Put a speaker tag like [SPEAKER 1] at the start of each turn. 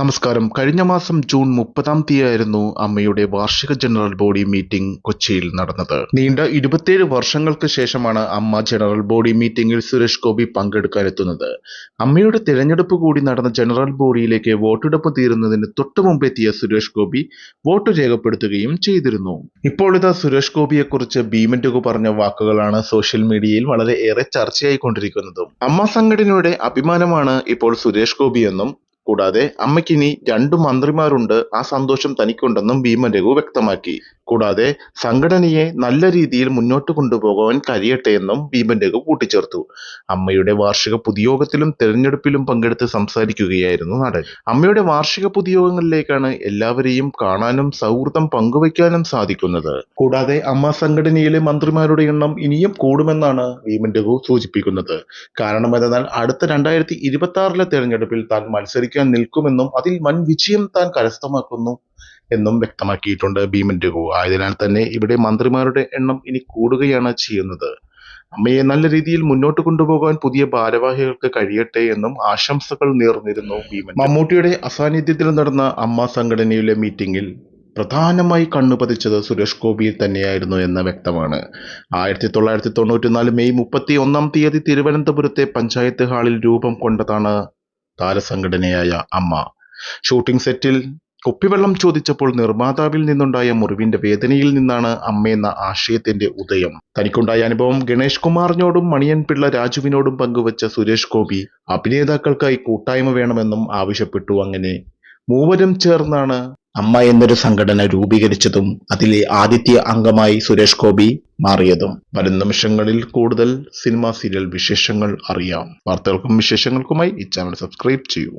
[SPEAKER 1] നമസ്കാരം. കഴിഞ്ഞ മാസം ജൂൺ മുപ്പതാം തീയതിയായിരുന്നു അമ്മയുടെ വാർഷിക ജനറൽ ബോഡി മീറ്റിംഗ് കൊച്ചിയിൽ നടന്നത്. നീണ്ട ഇരുപത്തിയേഴ് വർഷങ്ങൾക്ക് ശേഷമാണ് അമ്മ ജനറൽ ബോഡി മീറ്റിംഗിൽ സുരേഷ് ഗോപി പങ്കെടുക്കാനെത്തുന്നത്. അമ്മയുടെ തിരഞ്ഞെടുപ്പ് കൂടി നടന്ന ജനറൽ ബോഡിയിലേക്ക് വോട്ടെടുപ്പ് തീരുന്നതിന് തൊട്ടു മുമ്പെത്തിയ സുരേഷ് ഗോപി വോട്ട് രേഖപ്പെടുത്തുകയും ചെയ്തിരുന്നു. ഇപ്പോൾ സുരേഷ് ഗോപിയെക്കുറിച്ച് ഭീമന്റുകു പറഞ്ഞ വാക്കുകളാണ് സോഷ്യൽ മീഡിയയിൽ വളരെ ഏറെ ചർച്ചയായിക്കൊണ്ടിരിക്കുന്നതും. അമ്മ സംഘടനയുടെ അഭിമാനമാണ് ഇപ്പോൾ സുരേഷ് ഗോപി എന്നും കൂടാതെ അമ്മയ്ക്കിനി രണ്ടു മന്ത്രിമാരുണ്ട്. ആ സന്തോഷം തനിക്കുണ്ടെന്നും ഭീമൻ രഘു വ്യക്തമാക്കി. കൂടാതെ സംഘടനയെ നല്ല രീതിയിൽ മുന്നോട്ട് കൊണ്ടുപോകാൻ കഴിയട്ടെ എന്നും ഭീമൻ രഘു കൂട്ടിച്ചേർത്തു. അമ്മയുടെ വാർഷിക പൊതുയോഗത്തിലും തെരഞ്ഞെടുപ്പിലും പങ്കെടുത്ത് സംസാരിക്കുകയായിരുന്നു നടൻ. അമ്മയുടെ വാർഷിക പൊതുയോഗങ്ങളിലേക്കാണ് എല്ലാവരെയും കാണാനും സൗഹൃദം പങ്കുവയ്ക്കാനും സാധിക്കുന്നത്. കൂടാതെ അമ്മ സംഘടനയിലെ മന്ത്രിമാരുടെ എണ്ണം ഇനിയും കൂടുമെന്നാണ് ഭീമൻ രഘു സൂചിപ്പിക്കുന്നത്. കാരണം എന്തെന്നാൽ അടുത്ത രണ്ടായിരത്തി ഇരുപത്തി ആറിലെ തെരഞ്ഞെടുപ്പിൽ താൻ മത്സരിക്കാൻ നിൽക്കുമെന്നും അതിൽ വൻ വിജയം താൻ കരസ്ഥമാക്കുന്നു എന്നും വ്യക്തമാക്കിയിട്ടുണ്ട് ഭീമൻ രഘു ആയതിനാൽ തന്നെ ഇവിടെ മന്ത്രിമാരുടെ എണ്ണം ഇനി കൂടുകയാണ് ചെയ്യുന്നത്. അമ്മയെ നല്ല രീതിയിൽ മുന്നോട്ട് കൊണ്ടുപോകാൻ പുതിയ ഭാരവാഹികൾക്ക് കഴിയട്ടെ എന്നും ആശംസകൾ നേർന്നിരുന്നു ഭീമൻ. മമ്മൂട്ടിയുടെ അസാന്നിധ്യത്തിൽ നടന്ന അമ്മ സംഘടനയിലെ മീറ്റിംഗിൽ പ്രധാനമായി കണ്ണുപതിച്ചത് സുരേഷ് ഗോപിയിൽ തന്നെയായിരുന്നു എന്ന് വ്യക്തമാണ്. ആയിരത്തി തൊള്ളായിരത്തി തൊണ്ണൂറ്റിനാല് മെയ് മുപ്പത്തി ഒന്നാം തീയതി തിരുവനന്തപുരത്തെ പഞ്ചായത്ത് ഹാളിൽ രൂപം കൊണ്ടതാണ് താരസംഘടനയായ അമ്മ. ഷൂട്ടിംഗ് സെറ്റിൽ കുപ്പിവെള്ളം ചോദിച്ചപ്പോൾ നിർമ്മാതാവിൽ നിന്നുണ്ടായ മുറിവിന്റെ വേദനയിൽ നിന്നാണ് അമ്മയെന്ന ആശയത്തിന്റെ ഉദയം. തനിക്കുണ്ടായ അനുഭവം ഗണേഷ് കുമാറിനോടും മണിയൻ പിള്ള രാജുവിനോടും പങ്കുവച്ച സുരേഷ് ഗോപി അഭിനേതാക്കൾക്കായി കൂട്ടായ്മ വേണമെന്നും ആവശ്യപ്പെട്ടു അങ്ങനെ. മൂവരും ചേർന്നാണ് അമ്മ എന്നൊരു സംഘടന രൂപീകരിച്ചതും അതിലെ ആദിത്യ അംഗമായി സുരേഷ് ഗോപി മാറിയതും. വരും നിമിഷങ്ങളിൽ കൂടുതൽ സിനിമ സീരിയൽ വിശേഷങ്ങൾ അറിയാം. വാർത്തകൾക്കും വിശേഷങ്ങൾക്കുമായി ഈ ചാനൽ സബ്സ്ക്രൈബ് ചെയ്യൂ.